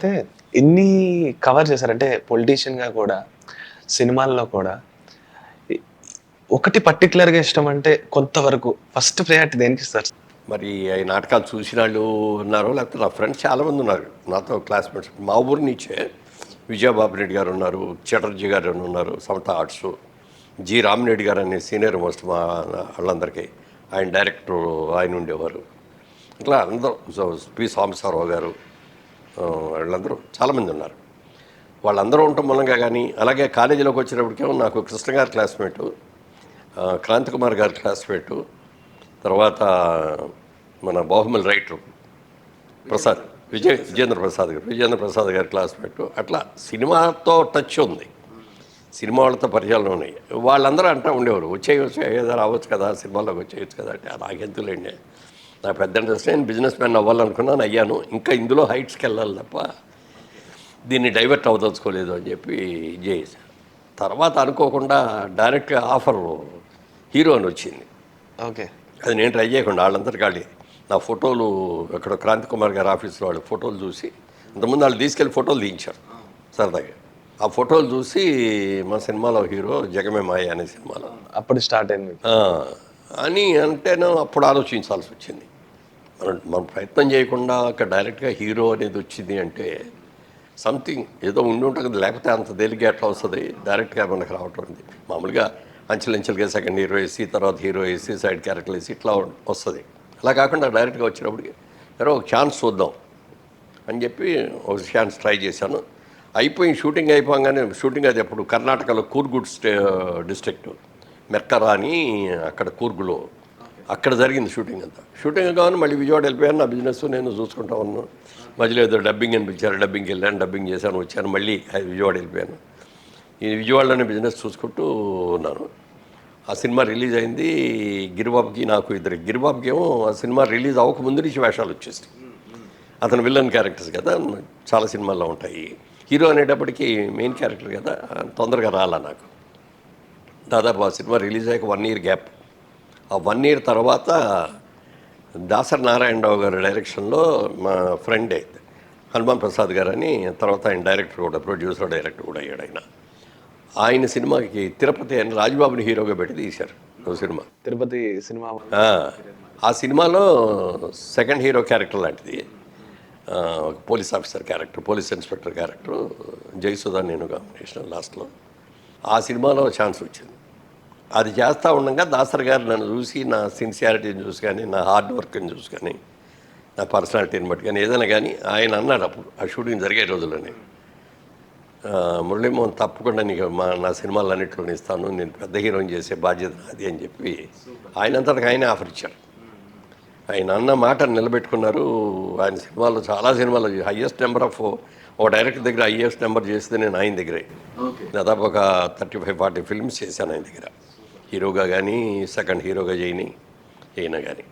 అయితే ఎన్ని కవర్ చేశారంటే పొలిటీషియన్గా కూడా సినిమాల్లో కూడా. ఒకటి పర్టికులర్గా ఇష్టం అంటే కొంతవరకు ఫస్ట్ ప్రయారిటీ దేనికి ఇస్తారు మరి ఈ నాటకాలు చూసిన వాళ్ళు ఉన్నారు లేకపోతే నా ఫ్రెండ్స్ చాలామంది ఉన్నారు. నాతో క్లాస్మేట్స్ మా ఊరి నుంచే విజయబాబు రెడ్డి గారు ఉన్నారు చటర్జీ గారు ఉన్నారు సమత ఆర్ట్స్ జి రామిరెడ్డి గారు అనే సీనియర్ మోస్ట్ మా వాళ్ళందరికీ. ఆయన డైరెక్టర్ ఆయన ఉండేవారు. ఇట్లా అందరూ పి సాంబశివరావు గారు వాళ్ళందరూ చాలామంది ఉన్నారు. వాళ్ళందరూ ఉండటం మూలంగా కానీ అలాగే కాలేజీలోకి వచ్చినప్పటికేమో నాకు కృష్ణ గారి క్లాస్మేటు ఆ, క్రాంతి కుమార్ గారి క్లాస్మేటు తర్వాత మన బాహుమల్ రైటర్ ప్రసాద్ విజయ్ విజేంద్ర ప్రసాద్ గారు విజేంద్ర ప్రసాద్ గారి క్లాస్మేట్. అట్లా సినిమాతో టచ్ ఉంది. సినిమా వాళ్ళతో పరిచయాలు ఉన్నాయి. వాళ్ళందరూ అంటూ ఉండేవారు వచ్చేయచ్చు ఏదో రావచ్చు కదా సినిమాలోకి వచ్చేయచ్చు కదా అంటే నాకెందుకులేండి. నా పెద్ద ఇంట్రెస్ట్ నేను బిజినెస్ మ్యాన్ అవ్వాలనుకున్నాను అయ్యాను. ఇంకా ఇందులో హైట్స్కి వెళ్ళాలి తప్ప దీన్ని డైవర్ట్ అవ్వదలుచుకోలేదు అని చెప్పి చేశాను తర్వాత అనుకోకుండా డైరెక్ట్గా ఆఫర్ హీరో అని వచ్చింది. ఓకే. అది నేను ట్రై చేయకుండా వాళ్ళందరికీ వాళ్ళు నా ఫోటోలు ఎక్కడ క్రాంతి కుమార్ గారి ఆఫీస్లో వాళ్ళు ఫోటోలు చూసి అంతకుముందు వాళ్ళు తీసుకెళ్ళి ఫోటోలు తీయించారు సరదాగా. ఆ ఫోటోలు చూసి మా సినిమాలో హీరో జగమే మాయ అనే సినిమాలో. అప్పుడు స్టార్ట్ అయింది. అని అంటేనే అప్పుడు ఆలోచించాల్సి వచ్చింది. మనం మనం ప్రయత్నం చేయకుండా అక్కడ డైరెక్ట్గా హీరో అనేది వచ్చింది అంటే సంథింగ్ ఏదో ఉండి ఉంటుంది. లేకపోతే అంత తేలిగ్గా ఎట్లా వస్తుంది? డైరెక్ట్గా మనకు రావటం ఉంది మామూలుగా అంచెలంచెలుగా సెకండ్ హీరో వేసి తర్వాత హీరో వేసి సైడ్ క్యారెక్టర్ వేసి ఇట్లా వస్తుంది. అలా కాకుండా డైరెక్ట్గా వచ్చినప్పటికి ఎవరో ఒక ఛాన్స్ చూద్దాం అని చెప్పి ఒక ఛాన్స్ ట్రై చేశాను. అయిపోయి షూటింగ్ అయిపోగానే షూటింగ్ అది అప్పుడు కర్ణాటకలో కూర్గుడ్ స్టే డిస్ట్రిక్ట్. మెర్కరా అని అక్కడ కూర్గులో అక్కడ జరిగింది షూటింగ్ అంతా. షూటింగ్ కావాలని మళ్ళీ విజయవాడ వెళ్ళిపోయాను నా బిజినెస్ నేను చూసుకుంటా ఉన్నాను. మధ్యలో ఏదో డబ్బింగ్ అని పిలిచారు. డబ్బింగ్కి వెళ్ళాను డబ్బింగ్ చేశాను వచ్చాను మళ్ళీ విజయవాడ వెళ్ళిపోయాను. ఈ విజయవాడలోనే బిజినెస్ చూసుకుంటూ ఉన్నాను. ఆ సినిమా రిలీజ్ అయింది. గిరిబాబుకి నాకు ఇద్దరు. గిరిబాబుకి ఏమో ఆ సినిమా రిలీజ్ అవ్వక ముందు నుంచి వేషాలు వచ్చేస్తాయి అతను విలన్ క్యారెక్టర్స్ కదా. చాలా సినిమాల్లో ఉంటాయి. హీరో అనేటప్పటికి మెయిన్ క్యారెక్టర్ కదా. తొందరగా రాలా నాకు. దాదాపు ఆ సినిమా రిలీజ్ అయ్యాక వన్ ఇయర్ గ్యాప్. ఆ వన్ ఇయర్ తర్వాత దాసరి నారాయణరావు గారి డైరెక్షన్లో మా ఫ్రెండే హనుమాన్ ప్రసాద్ గారు అని తర్వాత ఆయన డైరెక్టర్ కూడా ప్రొడ్యూసర్ డైరెక్టర్ కూడా అయ్యాడు ఆయన. ఆయన సినిమాకి తిరుపతి అని రాజబాబుని హీరోగా పెట్టి తీశారు సినిమా. తిరుపతి సినిమా ఆ, సినిమాలో సెకండ్ హీరో క్యారెక్టర్ లాంటిది. Police officer character police inspector character Jayasudha నేను కాంబినేషన్ లాస్ట్లో. ఆ సినిమాలో ఛాన్స్ వచ్చింది. అది చేస్తూ ఉండగా దాసర్ గారు నన్ను చూసి నా సిన్సియారిటీని చూసి కానీ నా హార్డ్ వర్క్ని చూసి కానీ నా పర్సనాలిటీని బట్టి కానీ ఏదైనా కానీ ఆయన అన్నాడు అప్పుడు ఆ షూటింగ్ జరిగే రోజుల్లోనే ఆ, మురళీమోహన్ తప్పకుండా నీకు మా నా సినిమాలు అన్నింటిలో ఇస్తాను నేను పెద్ద హీరోయిన్ చేసే బాధ్యత నాది అని చెప్పి ఆయన అంతటికి ఆయనే ఆఫర్ ఇచ్చారు ఆయన అన్న మాట నిలబెట్టుకున్నారు. ఆయన సినిమాలో చాలా సినిమాలు హయ్యెస్ట్ నెంబర్ ఆఫ్ ఒక డైరెక్టర్ దగ్గర హయ్యెస్ట్ నెంబర్ చేస్తే నేను ఆయన దగ్గరే. దాదాపు ఒక థర్టీ ఫైవ్ ఫార్టీ ఫిల్మ్స్ చేశాను ఆయన దగ్గర. హీరోగా కానీ సెకండ్ హీరోగా చేయని అయినా కానీ